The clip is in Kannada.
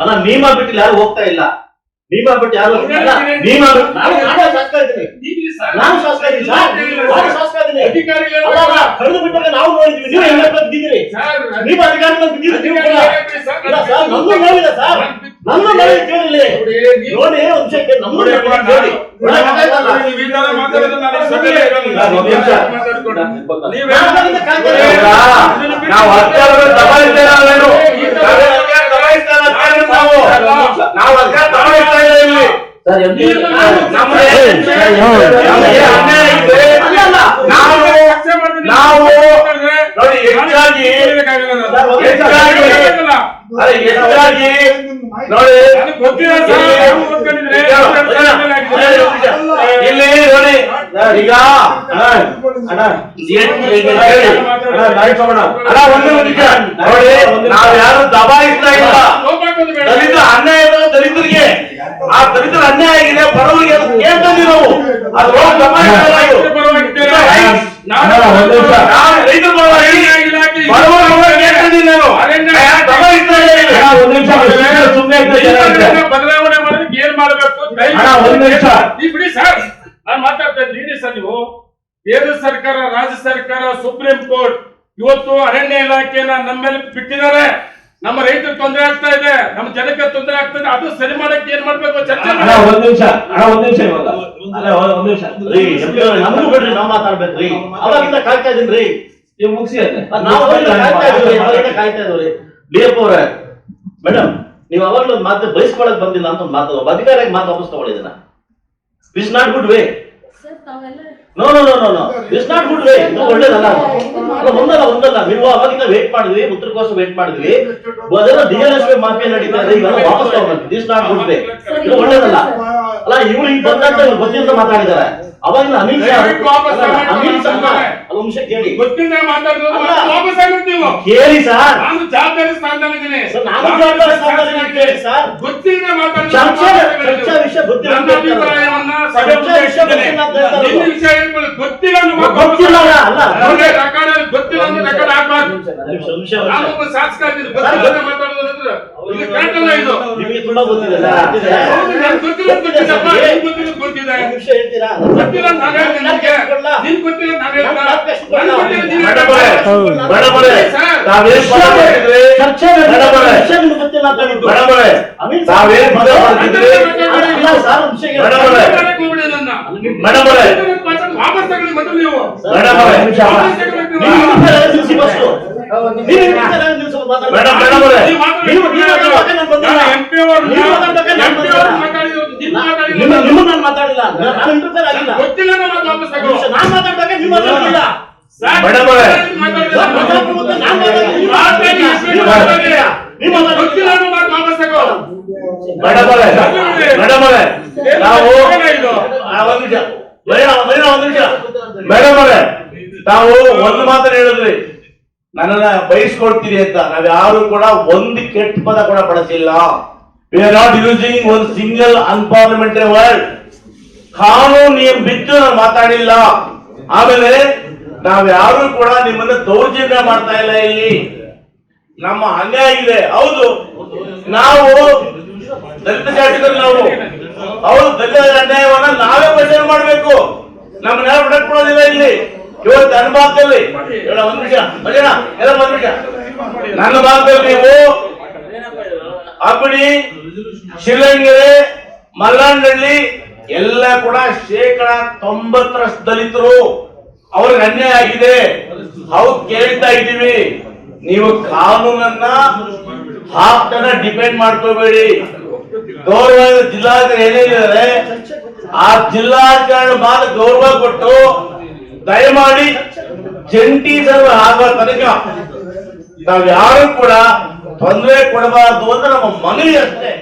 ಅಲ್ಲ ನಿಯಮ ಬಿಟ್ಟು ಯಾರು ಹೋಗ್ತಾ ಇಲ್ಲ ನಿಯಮ ಬಿಟ್ಟು ಯಾರು ನಾನು ಶಾಸಕ ಇದ್ದೀನಿ ಅಧಿಕಾರಿಗಳು ಬಿಟ್ಟಾಗ ನಾವು ನೋಡಿದ್ವಿ ನೀವು ನೀವು ಅಧಿಕಾರಿಗಳು ಸರ್ ನಮ್ದು ನೋಡಿಲ್ಲ ಸರ್ ನನ್ನ ನೋಡಿ ಕೇಳಿ ನೋಡಿ ಒಂದ್ ನಿಮಿಷ ಕೇಳಿ ನಮ್ದು ನೋಡಿ, ನೋಡಿ ಕೇಳಿ ಒಳಗೆ ಗೊತ್ತಾಯ್ತಲ್ಲ? ನೀವು ಈ ತರ ಮಾತಾಡೋದು ನಾನು ಸಭೆಯಲ್ಲಿ ಇರಲ್ಲ. ಒಂದ್ ನಿಮಿಷ. ನೀವೇ- ನಾನು ಅದನ್ನ ಕಾಯ್ತಾ ಏ, ಇದ್ದೀನಿ. ಇದನ್ನ ಬಿಟ್ಟು ನಾವು ಅಧಿಕಾರವನ್ನು ದಬಾಯಿಸ್ತಾ ಇಲ್ಲ ನಾವೇನು. ನಾವೇ ಅಧಿಕಾರ ದಬಾಯಿಸ್ತಾ ಇಲ್ಲ ಅಂತ ಹೇಳಿದ್ರೆ ನಾವು ನಾವು ಅಧಿಕಾರ ದಬಾಯಿಸ್ತಾ ಇಲ್ಲ ಇಲ್ಲಿ ಸರ್, ಎಂ ಪಿ ನೀವು ನಾನು- ನಮ್ಗೆ ನಮ್ಗೆ ಅನ್ಯಾಯ ಇದೆ. ಅಲ್ಲ, ಅಲ್ಲ. ನಾವು ಚರ್ಚೆ ಮಾಡ್ತೀನಿ. ನಾವು ಮಾತಾಡಿದ್ರೆ ನೋಡಿ ಹೆಚ್ಚಾಗಿ. ಹೆಚ್ಚಾಗಿ ನೋಡಿ ನೀವು ಇಲ್ಲಿ ನೋಡಿ ಈಗ ಅಣ್ಣ, ನಾವು ದಬಾಯಿಸ್ತಾ ಇಲ್ಲ ಕೋಪ ಹಾಕೋದು ಬೇಡ. ದಲಿತ ಅನ್ಯಾಯ ಇರೋದು ದಲಿತರಿಗೆ ಆ ದಲಿತರ ಅನ್ಯಾಯ ಆಗಿದೆ ಬಡವರಿಗೆ ಅದು ಕೇಳ್ತೀವಿ ನಾವು ಅದು ಹೋಗಿ ದಬಾಯಿಸ್ತಾ ಇಲ್ಲ ಇದು. ಪರವಾಗಿದ್ದೀರಾ? ನಾನು ಅಣ್ಣ, ಒಂದು ನಿಮಿಷ. ನಾವು ರೈತರ ಪರವಾಗಿ ಇಲಾಖೆ- ಬಡವರ ಪರವಾಗಿ ಕೇಳ್ತಿದ್ದೀನಿ ನಾನು ಅರಣ್ಯ- ಯಾರು ದಬಾಯಿಸ್ತಾ ಇಲ್ಲ ಇಲ್ಲಿ. ಸುಮ್ಮನೆ ಇದನ್ನ ಬದಲಾವಣೆ ಮಾಡೋದಕ್ಕೆ ಏನ್ ಮಾಡಬೇಕು? ಬಿಡಿ ಸರ್. ನಾನು ಮಾತಾಡ್ತಾ ಇದ್ದೀನಿ. ಸರ್ ನೀವು. ಕೇಂದ್ರ ಸರ್ಕಾರ ರಾಜ್ಯ ಸರ್ಕಾರ ಸುಪ್ರೀಂ ಕೋರ್ಟ್ ಇವತ್ತು ಅರಣ್ಯ ಇಲಾಖೆಯನ್ನ ನಮ್ಮ ಮೇಲೆ ಬಿಟ್ಟಿದ್ದಾರೆ. ನಮ್ಮ ರೈತರು ತೊಂದರೆ ಆಗ್ತಾ ಇದೆ. ನಮ್ಮ ಜನಕ್ಕೆ ತೊಂದರೆ ಆಗ್ತಾ ಇದೆ. ಅದು ಸರಿ ಮಾಡಕ್ಕೆ ಏನ್ ಮಾಡ್ಬೇಕು? ಚರ್ಚೆ ಒಂದ್ ನಿಮಿಷ. ಒಂದ್ ನಿಮಿಷ ಬಿಡ್ರಿ ನಾವ್ ಮಾತಾಡ್ಬೇಕ್ರಿ ಅವಾಗಿಂದ ಕಾಯ್ತಾ ಇದೀನ್ರಿ ನೀವು ಮುಗಿಸಿ ನಾವು ಅವಾಗಿಂದ ಕಾಯ್ತಾ ಇದೀವಿ ಅವಾಗಿಂದ ಕಾಯ್ತಾ ಇದೀವಿ ಡಿ ಎಫ್ ಅವ್ರೆ ಮೇಡಮ್ ನೀವು ಅವಾಗ್ಲೂ ಒಂದು ಮಾತು ಬಯಸ್ಕೊಳಕ್ ಬಂದಿಲ್ಲ ಅಂತ ಒಂದು ಮಾತು ಅಧಿಕಾರಿಗೆ ಮಾತು ವಾಪಸ್ ತಗೊಳ್ಳಿದನ it's not good way sir ತಾವೆಲ್ಲ no no no no no it's not good way ಇದು ಒಳ್ಳೇದಲ್ಲ. ಒಂದಲ್ಲ ಒಂದಲ್ಲ. ನೀವು ಅವಾಗಿಂದ ವೇಟ್ ಮಾಡಿದ್ವಿ ಉತ್ತರಕ್ಕೋಸ್ಕರ ವೇಟ್ ಮಾಡಿದ್ವಿ. ಅದೆಲ್ಲ D L S P mafia ನಡೀತಾ ಇದೆ ಇವೆಲ್ಲ ವಾಪಸ್ ತಗೊಂಡ್ವಿ ಇಟ್ಸ್ ನಾಟ್ ಗುಡ್ ವೇ ಇದು ಒಳ್ಳೇದಲ್ಲ. ಅಲ್ಲ ಇವ್ರು ಈಗ ಬಂದಂತ ಇವ್ರು ಗೊತ್ತಿಲ್ಲ ಮಾತಾಡಿದ್ದಾರೆ. ಅವಾಗ ಅನಿಲ್ ಅನಿಲ್. ಕೇಳಿ. ಗೊತ್ತಿಲ್ಲ ಕೇಳಿ ಸರ್. ನಾನು ಜವಾಬ್ದಾರಿ ಸ್ಥಾನದಲ್ಲಿದ್ದೀನಿ ನಾನು ಜವಾಬ್ದಾರಿ ಸ್ಥಾನದಲ್ಲಿದ್ದೀನಿ ಕೇಳಿ ಸರ್. ಗೊತ್ತಿಲ್ಲ ಚರ್ಚೆ ವಿಷಯ ಗೊತ್ತಿಲ್ಲ. ಅಭಿಪ್ರಾಯವನ್ನ ವಿಷಯ ಗೊತ್ತಿಲ್ಲ ಗೊತ್ತಿಲ್ಲ ಗೊತ್ತಿಲ್ಲ ಅಲ್ಲ. ರೆಕಾರ್ಡ್ ಗೊತ್ತಿಲ್ಲ ಅಂದ್ರೆ ರೆಕಾರ್ಡ್ ನಿಮಿಷ, ನಾನು. ಒಬ್ಬ ಶಾಸಕ ಇದ್ದೀನಿ ಗೊತ್ತಿಲ್ಲ ಅಂತ ಮಾತಾಡೋದಂದ್ರೆ ಇದು ಕರೆಕ್ಟ್ ಅಲ್ಲ ಹೌದು, ಗೊತ್ತಿಲ್ಲ ವಾಪಸ್ ತಗೊಳ್ಳಿ ಮೊದಲು ನೀವು. ನಾನು ಅವ್ರು- ಮಾತಾಡಿಲ್ಲ ಗೊತ್ತಿಲ್ಲ ನಾನು ನೀವು. ನೀವು ಒಂದು ಮಾತನ್ನ ಹೇಳಿದ್ರಿ ನನ್ನನ್ನ ಬಯಸ್ಕೊಳ್ತೀರಿ ಅಂತ. ನಾವ್ಯಾರು ಕೂಡ ಒಂದು ಕೆಟ್ಟ ಪದ ಕೂಡ ಬಳಸಿಲ್ಲ. ವಿ ಆರ್ ನಾಟ್ ಯೂಸಿಂಗ್ ಒಂದು ಸಿಂಗಲ್ ಅನ್ಪಾರ್ಲಿಮೆಂಟರಿ ವರ್ಡ್ ಕಾನೂನು ಬಿದ್ದು ನಾವು ಮಾತಾಡಿಲ್ಲ. ಆಮೇಲೆ ನಾವ್ಯಾರು ಕೂಡ ನಿಮ್ಮನ್ನ ದೌರ್ಜನ್ಯ ಮಾಡ್ತಾ ಇಲ್ಲ ಇಲ್ಲಿ. ನಮ್ಮ ಅನ್ಯಾಯ ಇದೆ. ಹೌದು. ನಾವು ದಲಿತ ಜಾತಿಗಳು ನಾವು. ಹೌದು, ದಲಿತ ಅನ್ಯಾಯವನ್ನ ನಾವೇ ಪ್ರಚಾರ ಮಾಡಬೇಕು. ನಮ್ಮನ್ನ ಬಿಡಕ್ ಕೊಡೋದಿಲ್ಲ ಇಲ್ಲಿ. ಇವತ್ತು ನನ್ನ ಭಾಗದಲ್ಲಿ ಒಂದ್ ನಿಮಿಷ. ಎಲ್ಲ ಒಂದ್ ನನ್ನ ಭಾಗದಲ್ಲಿ ನೀವು ಅಬಡಿ ಶಿಲಂಗೆರೆ ಮಲ್ಲಾಂಡಳ್ಳಿ ಎಲ್ಲ ಕೂಡ ಶೇಕಡ ತೊಂಬತ್ತರಷ್ಟು ದಲಿತರು ಅವ್ರಿಗೆ ಅನ್ಯಾಯ ಆಗಿದೆ. ಅವ್ರು ಕೇಳ್ತಾ ಇದ್ದೀವಿ. ನೀವು ಕಾನೂನನ್ನ ಹಾಕ್ತನ ಡಿಪೆಂಡ್ ಮಾಡ್ಕೋಬೇಡಿ. ಗೌರವ ಜಿಲ್ಲಾಧಿಕಾರಿ ಏನೇನಿದ್ದಾರೆ, ಆ ಜಿಲ್ಲಾಧಿಕಾರಿ ಮಾತ್ರ ಗೌರವ ಕೊಟ್ಟು ದಯಮಾಡಿ ಜಂಟಿ ಜನ ಆಗುವ ತನಕ ನಾವ್ ಯಾರು ಕೂಡ ತೊಂದರೆ ಕೊಡಬಾರದು ಅಂತ ನಮ್ಮ ಮನವಿ ಅಷ್ಟೇ